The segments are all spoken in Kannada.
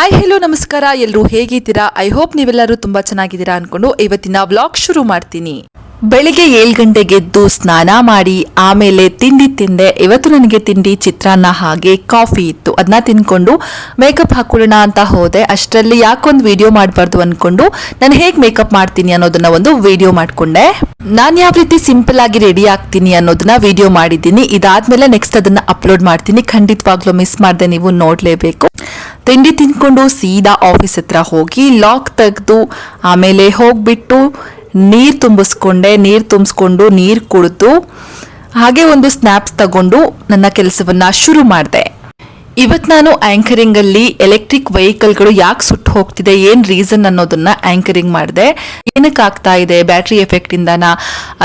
ಹಾಯ್ ಹೆಲೋ ನಮಸ್ಕಾರ. ಎಲ್ಲರೂ ಹೇಗಿದ್ದೀರಾ? ಐ ಹೋಪ್ ನೀವೆಲ್ಲರೂ ತುಂಬಾ ಚೆನ್ನಾಗಿದ್ದೀರಾ ಅನ್ಕೊಂಡು ಇವತ್ತಿನ ವ್ಲಾಗ್ ಶುರು ಮಾಡ್ತೀನಿ. ಬೆಳಿಗ್ಗೆ ಏಳು ಗಂಟೆಗೆ ಎದ್ದು ಸ್ನಾನ ಮಾಡಿ, ಆಮೇಲೆ ತಿಂಡಿ ತಿಂದೆ. ಇವತ್ತು ನನಗೆ ತಿಂಡಿ ಚಿತ್ರಾನ್ನ ಹಾಗೆ ಕಾಫಿ ಇತ್ತು. ಅದನ್ನ ತಿನ್ಕೊಂಡು ಮೇಕಪ್ ಹಾಕೊಳ್ಳೋಣ ಅಂತ ಹೋದೆ. ಅಷ್ಟರಲ್ಲಿ ಯಾಕೊಂದು ವಿಡಿಯೋ ಮಾಡಬಾರ್ದು ಅಂದ್ಕೊಂಡು ನಾನು ಹೇಗೆ ಮೇಕಪ್ ಮಾಡ್ತೀನಿ ಅನ್ನೋದನ್ನ ಒಂದು ವಿಡಿಯೋ ಮಾಡಿಕೊಂಡೆ. ನಾನು ಯಾವ ರೀತಿ ಸಿಂಪಲ್ ಆಗಿ ರೆಡಿ ಆಗ್ತೀನಿ ಅನ್ನೋದನ್ನ ವಿಡಿಯೋ ಮಾಡಿದ್ದೀನಿ. ಇದಾದ್ಮೇಲೆ ನೆಕ್ಸ್ಟ್ ಅದನ್ನ ಅಪ್ಲೋಡ್ ಮಾಡ್ತೀನಿ. ಖಂಡಿತವಾಗ್ಲೂ ಮಿಸ್ ಮಾಡದೆ ನೀವು ನೋಡ್ಲೇಬೇಕು. ತಿಂಡಿ ತಿನ್ಕೊಂಡು ಸೀದಾ ಆಫೀಸ್ ಹತ್ರ ಹೋಗಿ ಲಾಕ್ ತೆಗೆದು ಆಮೇಲೆ ಹೋಗ್ಬಿಟ್ಟು ನೀರು ತುಂಬಿಸ್ಕೊಂಡೆ. ನೀರು ತುಂಬಿಸ್ಕೊಂಡು ನೀರು ಕುಡಿದು ಹಾಗೆ ಒಂದು ಸ್ನ್ಯಾಪ್ಸ್ ತಗೊಂಡು ನನ್ನ ಕೆಲಸವನ್ನ ಶುರು ಮಾಡಿದೆ. ಇವತ್ತು ನಾನು ಆಂಕರಿಂಗ್ ಅಲ್ಲಿ ಎಲೆಕ್ಟ್ರಿಕ್ ವೆಹಿಕಲ್ಗಳು ಯಾಕೆ ಸುಟ್ಟು ಹೋಗ್ತಿದೆ, ಏನು ರೀಸನ್ ಅನ್ನೋದನ್ನ ಆಂಕರಿಂಗ್ ಮಾಡಿದೆ. ಏನಕ್ಕೆ ಆಗ್ತಾ ಇದೆ ಬ್ಯಾಟ್ರಿ ಎಫೆಕ್ಟ್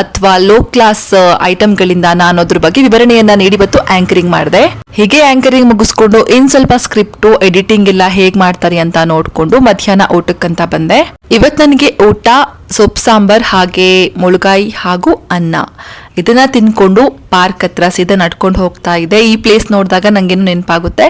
ಅಥವಾ ಲೋ ಕ್ಲಾಸ್ ಐಟಮ್ಗಳಿಂದಾನ ಅನ್ನೋದ್ರ ಬಗ್ಗೆ ವಿವರಣೆಯನ್ನ ನೀಡಿ ಇವತ್ತು ಆಂಕರಿಂಗ್ ಮಾಡಿದೆ. ಹೀಗೆ ಆಂಕರಿಂಗ್ ಮುಗಿಸ್ಕೊಂಡು ಇನ್ ಸ್ವಲ್ಪ ಸ್ಕ್ರಿಪ್ಟು ಎಡಿಟಿಂಗ್ ಎಲ್ಲ ಹೇಗ್ ಮಾಡ್ತಾರೆ ಅಂತ ನೋಡ್ಕೊಂಡು ಮಧ್ಯಾಹ್ನ ಊಟಕ್ಕಂತ ಬಂದೆ. ಇವತ್ತು ನನಗೆ ಊಟ, ಸೊಪ್ಪು ಸಾಂಬಾರ್ ಹಾಗೆ ಮುಳುಗಾಯಿ ಹಾಗೂ ಅನ್ನ. ಇದನ್ನ ತಿನ್ಕೊಂಡು ಪಾರ್ಕ್ ಹತ್ರ ಸೀದಾ ನಡ್ಕೊಂಡು ಹೋಗ್ತಾ ಇದೆ. ಈ ಪ್ಲೇಸ್ ನೋಡಿದಾಗ ನಂಗೇನು ನೆನಪಾಗುತ್ತೆ.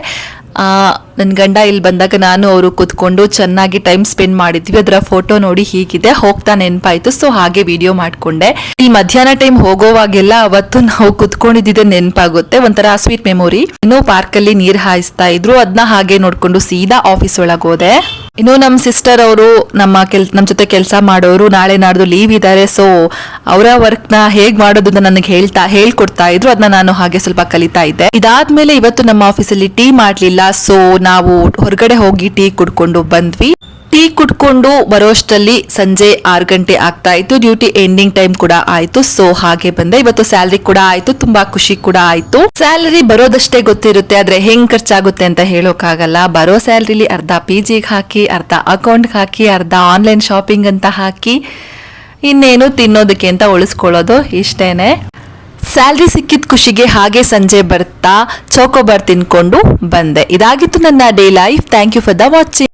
ನನ್ನ ಗಂಡ ಇಲ್ಲಿ ಬಂದಾಗ ನಾನು ಅವರು ಕೂತ್ಕೊಂಡು ಚೆನ್ನಾಗಿ ಟೈಮ್ ಸ್ಪೆಂಡ್ ಮಾಡಿದ್ವಿ. ಅದರ ಫೋಟೋ ನೋಡಿ ಹೀಗಿದೆ. ಹೋಗ್ತಾ ನೆನಪಾಯ್ತು. ಸೊ ಹಾಗೆ ವಿಡಿಯೋ ಮಾಡ್ಕೊಂಡೆ. ಇಲ್ಲಿ ಮಧ್ಯಾಹ್ನ ಟೈಮ್ ಹೋಗೋವಾಗೆಲ್ಲ ಅವತ್ತು ನಾವು ಕುತ್ಕೊಂಡಿದ್ದೆ ನೆನಪಾಗುತ್ತೆ. ಒಂಥರ ಸ್ವೀಟ್ ಮೆಮೊರಿ ಇನ್ನೂ ಪಾರ್ಕಲ್ಲಿ ನೀರ್ ಹಾಯಿಸ್ತಾ ಇದ್ರು. ಅದನ್ನ ಹಾಗೆ ನೋಡ್ಕೊಂಡು ಸೀದಾ ಆಫೀಸ್ ಒಳಗೆ ಹೋದೆ. ಇನ್ನು ನಮ್ಮ ಸಿಸ್ಟರ್ ಅವರು, ನಮ್ಮ ಕೆಲ್ ನಮ್ಮ ಜೊತೆ ಕೆಲಸ ಮಾಡೋರು ನಾಳೆ ನಾಡ್ದು ಲೀವ್ ಇದ್ದಾರೆ ಸೊ ಅವರ ವರ್ಕ್ನ ಹೇಗ್ ಮಾಡೋದು ಅಂತ ನನಗೆ ಹೇಳ್ತಾ, ಹೇಳ್ಕೊಡ್ತಾ ಇದ್ರು ಅದನ್ನ ನಾನು ಹಾಗೆ ಸ್ವಲ್ಪ ಕಲಿತಾ ಇದ್ದೆ. ಇದಾದ್ಮೇಲೆ ಇವತ್ತು ನಮ್ಮ ಆಫೀಸಲ್ಲಿ ಟೀ ಮಾಡಲಿಲ್ಲ ಸೊ ನಾವು ಹೊರಗಡೆ ಹೋಗಿ ಟೀ ಕುಡ್ಕೊಂಡು ಬಂದ್ವಿ. ಟೀ ಕುಟ್ಕೊಂಡು ಬರೋಷ್ಟರಲ್ಲಿ ಸಂಜೆ ಆರು ಗಂಟೆ ಆಗ್ತಾ ಇತ್ತು. ಡ್ಯೂಟಿ ಎಂಡಿಂಗ್ ಟೈಮ್ ಕೂಡ ಆಯ್ತು. ಸೊ ಹಾಗೆ ಬಂದೆ. ಇವತ್ತು ಸ್ಯಾಲರಿ ಕೂಡ ಆಯ್ತು. ತುಂಬಾ ಖುಷಿ ಕೂಡ ಆಯ್ತು. ಸ್ಯಾಲರಿ ಬರೋದಷ್ಟೇ ಗೊತ್ತಿರುತ್ತೆ. ಆದ್ರೆ ಹೆಂಗ್ ಖರ್ಚಾಗುತ್ತೆ ಅಂತ ಹೇಳೋಕ್ಕಾಗಲ್ಲ ಬರೋ ಸ್ಯಾಲರಿಲಿ ಅರ್ಧ ಪಿ ಜಿಗೆ ಹಾಕಿ, ಅರ್ಧ ಅಕೌಂಟ್ ಹಾಕಿ, ಅರ್ಧ ಆನ್ಲೈನ್ ಶಾಪಿಂಗ್ ಅಂತ ಹಾಕಿ, ಇನ್ನೇನು ತಿನ್ನೋದಕ್ಕೆ ಅಂತ ಉಳಿಸ್ಕೊಳ್ಳೋದು ಇಷ್ಟೇನೆ. ಸ್ಯಾಲ್ರಿ ಸಿಕ್ಕಿದ ಖುಷಿಗೆ ಹಾಗೆ ಸಂಜೆ ಬರ್ತಾ ಚೌಕೋಬಾರ್ ತಿನ್ಕೊಂಡು ಬಂದೆ. ಇದಾಗಿತ್ತು ನನ್ನ day life. Thank you for the watching.